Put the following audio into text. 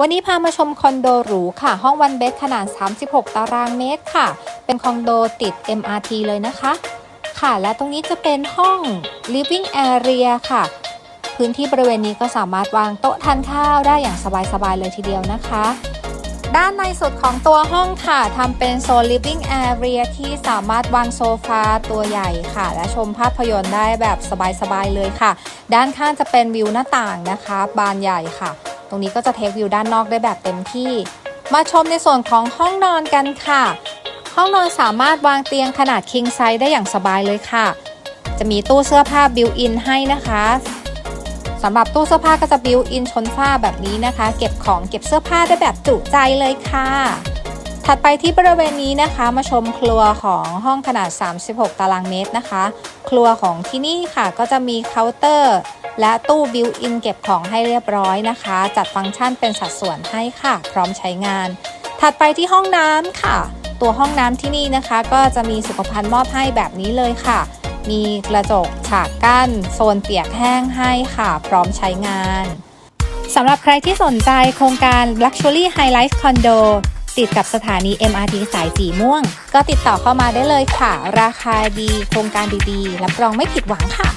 วันนี้พามาชมคอนโดหรูค่ะ ห้องวันเบดขนาด 36 ตารางเมตรค่ะ เป็นคอนโดติด MRT เลยนะคะ ค่ะ และตรงนี้จะเป็นห้อง living area ค่ะ พื้นที่บริเวณนี้ก็สามารถวางโต๊ะทานข้าวได้อย่างสบายๆเลยทีเดียวนะคะ ด้านในสุดของตัวห้องค่ะทำเป็นโซน living area ที่สามารถวางโซฟาตัวใหญ่ค่ะ และชมภาพยนตร์ได้แบบสบายๆเลยค่ะ ด้านข้างจะเป็นวิวหน้าต่างนะคะ บานใหญ่ค่ะ ตรงนี้ก็จะเทควิวด้านนอกได้แบบเต็มที่ มาชมในส่วนของห้องนอนกันค่ะ ห้องนอนสามารถวางเตียงขนาด king size ได้อย่างสบายเลยค่ะ จะมีตู้เสื้อผ้า built in ให้นะคะสำหรับตู้เสื้อผ้าก็จะ built in ชนฝ้าแบบนี้นะคะ เก็บของเก็บเสื้อผ้าได้แบบจุใจเลยค่ะ ถัดไปที่บริเวณนี้นะคะ มาชมครัวของห้องขนาด 36 ตารางเมตรนะคะ ครัวของที่นี่ค่ะก็จะมีเคาน์เตอร์ และตู้บิวอินเก็บของให้เรียบร้อยนะคะ จัดฟังก์ชันเป็นสัดส่วนให้ค่ะ พร้อมใช้งาน ถัดไปที่ห้องน้ำค่ะ ตัวห้องน้ำที่นี่นะคะ ก็จะมีสุขภัณฑ์มอบให้แบบนี้เลยค่ะ มีกระจกฉากกั้น โซนเปียกแห้งให้ค่ะ พร้อมใช้งานสำหรับใครที่สนใจโครงการ Luxury Highlight Condo ติดกับสถานี MRT สายสีม่วง ก็ติดต่อเข้ามาได้เลยค่ะ ราคาดี โครงการดีๆ รับรองไม่ผิดหวังค่ะ